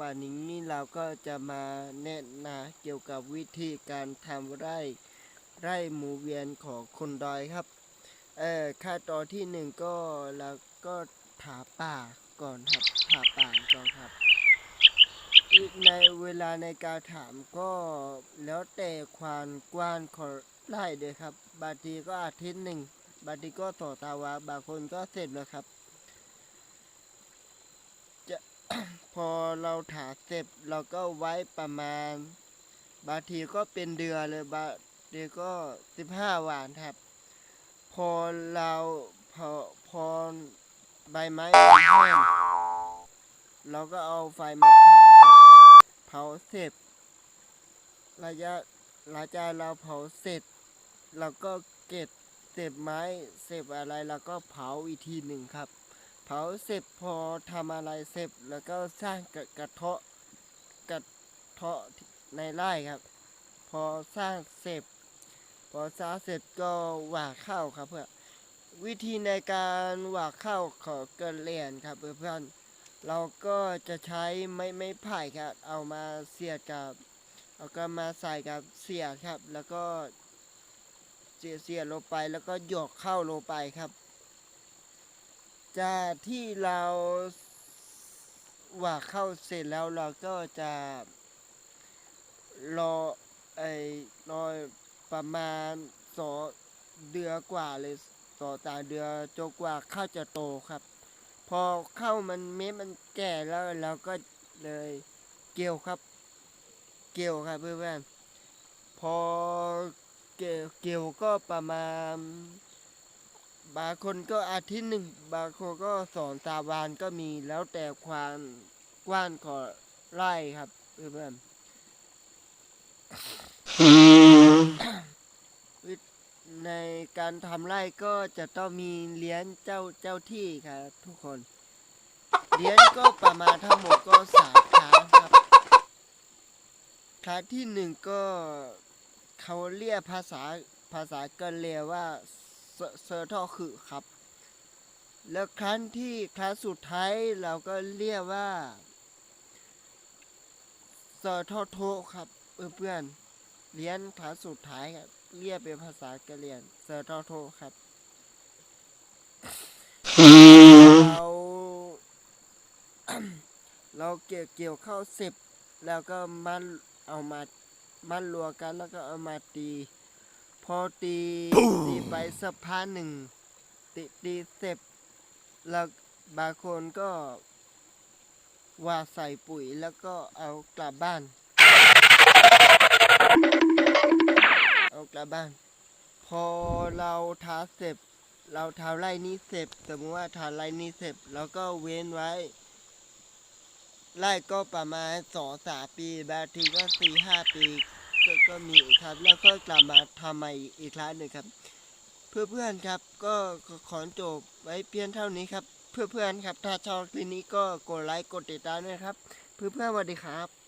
วันนี้เราก็จะมาแนะนำเกี่ยวกับวิธีการทำไร่ไร่หมูเวียนของคนดอยครับ เออขั้นตอนที่หนึ่งก็เราก็ถาป่าก่อนครับถาป่าก่อนครับในเวลาในการถามก็แล้วแต่ความกว้างของไร่เลยครับ บางทีก็อาทิตย์หนึ่งบางทีก็ต่อตาวาบางคนก็เสร็จแล้วครับ จะ พอเราถาเสร็จเราก็ไว้ประมาณ บางทีก็เป็นเดือนเลยบางทีก็สิบห้าวันครับ พอเราพอพอใบไม้แห้งเราก็เอาไฟมาเผาครับเผาเสร็จระยะหลังจากเราเผาเสร็จ เราก็เก็บเศษไม้เศษอะไรเราก็เผาอีกทีหนึ่งครับ เผาเสร็จพอทำอะไรเสร็จแล้วก็สร้างกระกระเทาะกระเทาะในไร่ครับ พอสร้างเสร็จ พอสร้างเสร็จก็หว่านข้าวครับเพื่อวิธีในการหว่านข้าวของกระเหรียนครับเพื่อนเราก็จะใช้ไม้ไม้ไผ่ครับ เอามาเสียบกับ เอาก็มาใส่กับเสียบครับ แล้วก็เสียเสียลงไปแล้วก็หยอกเข้าลงไปครับ จากที่เราหว่าเข้าเสร็จแล้วเราก็จะรอไอ้รอประมาณสอเดือนกว่าเลยสองสาเดือนจนกว่าข้าวจะโตครับ พอข้าวมันเม็ดมันแก่แล้วเราก็เลยเกี่ยวครับ เกี่ยวครับเพื่อนๆพอเกี่ยวเกี่ยวก็ประมาณ บางคนก็อาทิตย์หนึ่ง บางคนก็สองสามวันก็มีแล้วแต่ความกว้างของไร่ครับเพื่อนในการทำไร่ก็จะต้องมีเลี้ยงเจ้าเจ้าที่ครับ ทุกคน เลี้ยงก็ประมาณทั้งหมดก็สามครั้งครับครั้งที่หนึ่งก็เขาเรียกภาษาภาษากันเรียกว่า เซอร์ทอคือครับ แล้วครั้งที่ครั้งสุดท้ายเราก็เรียกว่าเซอร์ทอโทครับเพื่อนเรียนครั้งสุดท้ายครับเรียกเป็นภาษากะเหรี่ยงเซอร์ทอโทครับเราเราเกี่ยวเกี่ยวเข้าสิบแล้วก็มันเอามามันรวมกันแล้วก็เอามาตี พอตีตีไปสักพักหนึ่งตีตีเสร็จแล้วบางคนก็ว่าใส่ปุ๋ยแล้วก็เอากลับบ้าน เอากลับบ้าน พอเราทาเสร็จ เราทาไร่นี้เสร็จสมมติว่าทาไร่นี้เสร็จเราก็เว้นไว้ ไร่ก็ประมาณสองสามปี บางทีก็สี่ห้าปี ก็ก็มีอีกครับ แล้วก็กลับมาทำใหม่อีกครั้งหนึ่งครับ เพื่อเพื่อนๆครับก็ขอจบไว้เพียงเท่านี้ครับ เพื่อเพื่อนๆครับถ้าชอบคลิปนี้ก็กดไลค์กดติดตามด้วยครับ เพื่อเพื่อนๆสวัสดีครับ